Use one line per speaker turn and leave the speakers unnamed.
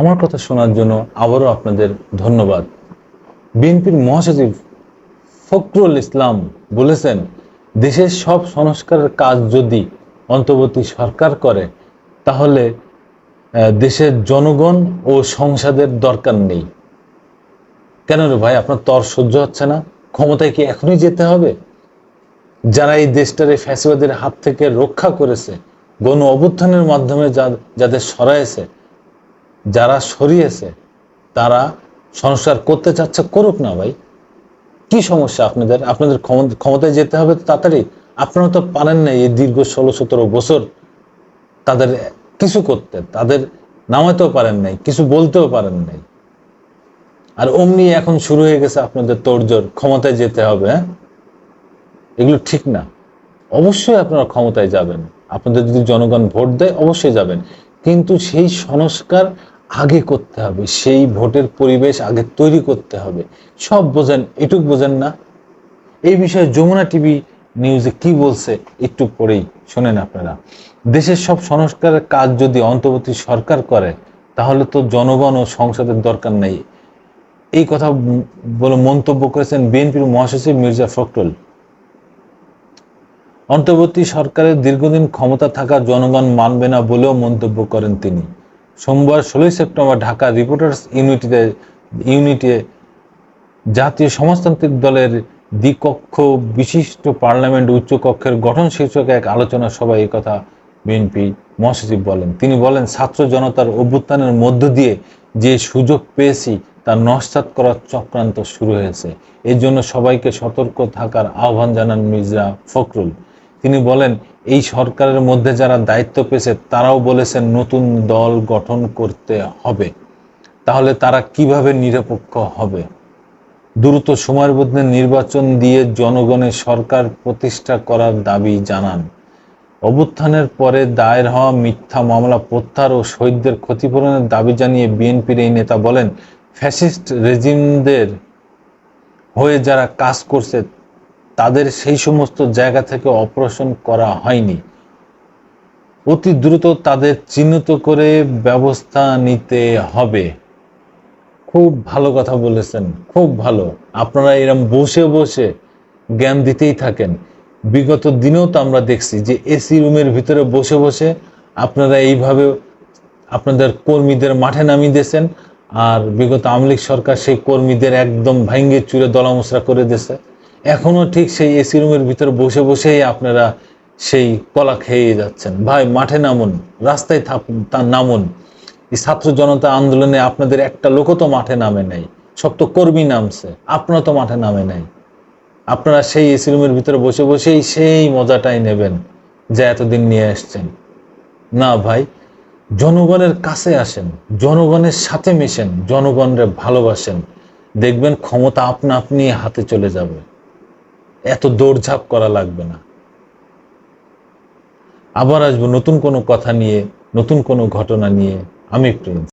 আমার কথা শোনার জন্য আবারও আপনাদের ধন্যবাদ। বিএনপির মহাসচিব ফখরুল ইসলাম বলেছেন, দেশের সব সংস্কারের কাজ যদি অন্তর্বর্তী সরকার করে, তাহলে দেশের জনগণ ও সংসদের দরকার নেই। কেন রে ভাই, আপনার তর সহ্য হচ্ছে না? ক্ষমতায় কি এখনই যেতে হবে? যারা এই দেশটারে ফ্যাসিবাদের হাত থেকে রক্ষা করেছে, গণ অভ্যুত্থানের মাধ্যমে যাদের সরাইছে যারা সরিয়েছে, তারা সংস্কার করতে চাচ্ছে করুক না ভাই। কি সমস্যা আপনাদের? আপনাদের ক্ষমতায় যেতে হবে তো তাড়াতাড়ি। আপনারা তো পারেন না এই দীর্ঘ ষোলো সতেরো বছর তাদের কিছু করতে। তাদের নামাতেও পারেন নাই, কিছু বলতেও পারেন নাই। আর অমনি এখন শুরু হয়ে গেছে আপনাদের তোড়জোড়, ক্ষমতায় যেতে হবে হ্যাঁ? এগুলো ঠিক না। অবশ্যই আপনারা ক্ষমতায় যাবেন। আপনাদের যদি জনগণ ভোট দেয়, অবশ্যই যাবেন। কিন্তু সেই সংস্কার আগে করতে হবে, সেই ভোটের পরিবেশ আগে তৈরি করতে হবে। সব বোঝেন, এটুক বোঝেন না? এই বিষয়ে যমুনা টিভি নিউজে কি বলছে একটু পরেই শোনেন আপনারা। দেশের সব সংস্কারের কাজ যদি অন্তর্বর্তী সরকার করে, তাহলে তো জনগণ ও সংসদের দরকার নেই। এই কথা বলে মন্তব্য করেছেন বিএনপির মহাসচিব মির্জা ফখরুল। অন্তর্বর্তী সরকারের দীর্ঘদিন ক্ষমতা থাকা জনগণ মানবে না বলেও মন্তব্য করেন তিনি। সোমবার ষোলোই সেপ্টেম্বর ঢাকা রিপোর্টার্স ইউনিটিতে, ইউনিটে জাতীয় সমাজতান্ত্রিক দলের দ্বিকক্ষ বিশিষ্ট পার্লামেন্ট উচ্চকক্ষের গঠন শীর্ষক এক আলোচনা সভায় কথা বিএনপি মহাসচিব বলেন। তিনি বলেন, ছাত্র জনতার অভ্যুত্থানের মধ্য দিয়ে যে সুযোগ পেয়েছি, তা নস্যাৎ করার চক্রান্ত শুরু হয়েছে। এর জন্য সবাইকে সতর্ক থাকার আহ্বান জানান মির্জা ফখরুল। তিনি বলেন, এই সরকারের মধ্যে যারা দায়িত্ব পেয়েছে, তারাও বলেছেন নতুন দল গঠন করতে হবে। তাহলে তারা কীভাবে নিরপেক্ষ হবে? দ্রুত সময়ের মধ্যে নির্বাচন দিয়ে জনগণের সরকার প্রতিষ্ঠা করার দাবি জানান। অভ্যুত্থানের পরে দায়ের হওয়া মিথ্যা মামলা প্রত্যাহার ও শহীদদের ক্ষতিপূরণের দাবি জানিয়ে বিএনপির এই নেতা বলেন, ফ্যাসিস্ট রেজিমদের হয়ে যারা কাজ করছে তাদের সেই সমস্ত জায়গা থেকে অপারেশন করা হয়নি। অতি দ্রুত তাদের চিহ্নিত করে ব্যবস্থা নিতে হবে। খুব ভালো কথা বলেছেন, খুব ভালো। আপনারা এরম বসে বসে জ্ঞান দিতেই থাকেন। বিগত দিনেও তো আমরা দেখছি যে এসি রুমের ভিতরে বসে বসে আপনারা এইভাবে আপনাদের কর্মীদের মাঠে নামিয়ে দিয়েছেন আর বিগত আমলিক সরকার সেই কর্মীদের একদম ভাঙ্গে চুরে দলামসরা করে দিয়েছে। এখনও ঠিক সেই এসি রুমের ভিতরে বসে বসেই আপনারা সেই কলা খেয়ে যাচ্ছেন। ভাই, মাঠে নামুন, রাস্তায় থাকুন, তা নামুন। ছাত্র জনতা আন্দোলনে আপনাদের একটা লোকও তো মাঠে নামে নাই। সব তো কর্মী নামছে, আপনারা তো মাঠে নামে নাই। আপনারা সেই এসি রুমের ভিতরে বসে বসেই সেই মজাটাই নেবেন যা এতদিন নিয়ে আসছেন না ভাই, জনগণের কাছে আসেন, জনগণের সাথে মিশেন, জনগণরে ভালোবাসেন। দেখবেন ক্ষমতা আপনা আপনি হাতে চলে যাবে। এত দৌড়ঝাঁপ করা লাগবে না। আবার আসব নতুন কোনো কথা নিয়ে, নতুন কোনো ঘটনা নিয়ে। আমি প্রিন্স।